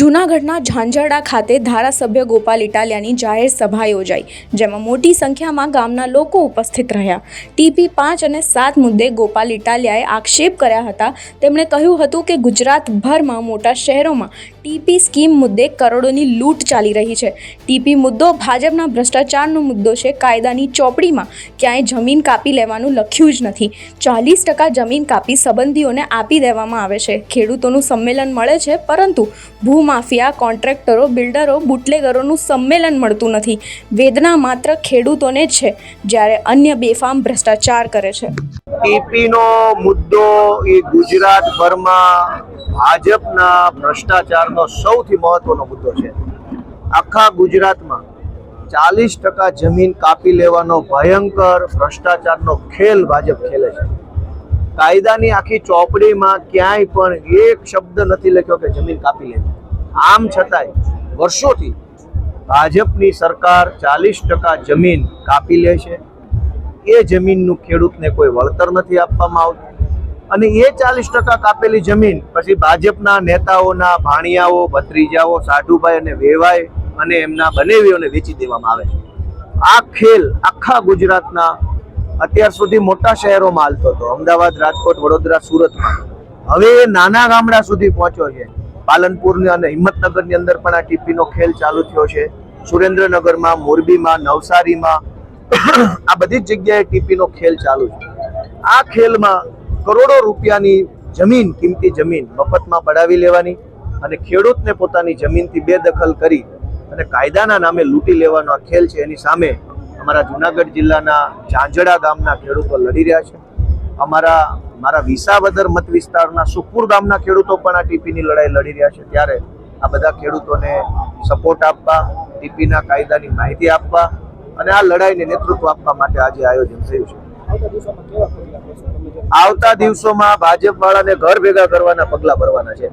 જૂનાગઢના ઝાંઝરડા ખાતે ધારાસભ્ય ગોપાલ ઇટાલિયાની જાહેર સભા યોજાઈ, જેમાં મોટી સંખ્યામાં ગામના લોકો ઉપસ્થિત રહ્યા. ટીપી પાંચ અને સાત મુદ્દે ગોપાલ ઇટાલિયાએ આક્ષેપ કર્યા હતા. તેમણે કહ્યું હતું કે ગુજરાતભરમાં મોટા શહેરોમાં ટીપી સ્કીમ મુદ્દે કરોડોની લૂંટ ચાલી રહી છે. ટીપી મુદ્દો ભાજપના ભ્રષ્ટાચારનો મુદ્દો છે. કાયદાની ચોપડીમાં ક્યાંય જમીન કાપી લેવાનું લખ્યું જ નથી. ચાલીસ ટકા જમીન કાપી સંબંધીઓને આપી દેવામાં આવે છે. ખેડૂતોનું સંમેલન મળે છે, પરંતુ ભૂમાફિયા, કોન્ટ્રાક્ટરો, બિલ્ડરો, બુટલેગરોનું સંમેલન મળતું નથી. વેદના માત્ર ખેડૂતોને જ છે, જ્યારે અન્ય બેફામ ભ્રષ્ટાચાર કરે છે. ટીપીનો મુદ્દો એ ગુજરાતભરમાં ભાજપના ભ્રષ્ટાચારનો સૌથી મહત્વનો મુદ્દો છે. આખા ગુજરાતમાં ચાલીસ ટકા જમીન કાપી લેવાનો ભયંકર ભ્રષ્ટાચારનો ખેલ ભાજપ ખેલે છે. કાયદાની આખી ચોપડીમાં ક્યાંય પણ એક શબ્દ નથી લખ્યો કે જમીન કાપી લેવી. આમ છતાંય વર્ષોથી ભાજપની સરકાર ચાલીસ ટકા જમીન કાપી લે છે. એ જમીનનું ખેડૂતને કોઈ વળતર નથી આપવામાં આવતું. અને એ ચાલીસ ટકા કાપેલી જમીન, પછી ભાજપના નેતાઓના ભાણિયાઓ, ભત્રીજાઓ સાઢુભાઈ અને વેવાય અને એમના બનેવીઓને વેચી દેવામાં આવે આ ખેલ આખા ગુજરાતના અત્યાર સુધી મોટા શહેરોમાં હાલતો હતો. અમદાવાદ, રાજકોટ, વડોદરા, સુરતમાં. હવે એ નાના ગામડા સુધી પહોંચ્યો છે. પાલનપુરની અને હિંમતનગરની અંદર પણ આ ટીપીનો ખેલ ચાલુ થયો છે. સુરેન્દ્રનગરમાં, મોરબીમાં, નવસારીમાં આ બધી જ જગ્યાએ ટીપીનો ખેલ ચાલુ છે. આ ખેલમાં કરોડો રૂપિયાની જમીન, કિંમતી જમીન મફતમાં પડાવી લેવાની અને ખેડૂતને પોતાની જમીનથી બેદખલ કરી અને કાયદાના નામે લૂંટી લેવાનો આ ખેલ છે. એની સામે અમારા જુનાગઢ જિલ્લાના ઝાંઝડા ગામના ખેડૂતો લડી રહ્યા છે. અમારા, મારા વિસાવદર મત વિસ્તારના સુખપુર ગામના ખેડૂતો પણ આ ટીપીની લડાઈ લડી રહ્યા છે. ત્યારે આ બધા ખેડૂતોને સપોર્ટ આપવા, ટીપીના કાયદાની માહિતી આપવા અને આ લડાઈને નેતૃત્વ આપવા માટે આજે આયોજન થયું છે. આવતા દિવસોમાં ભાજપ વાળાને ઘર ભેગા કરવાના પગલા ભરવાના છે.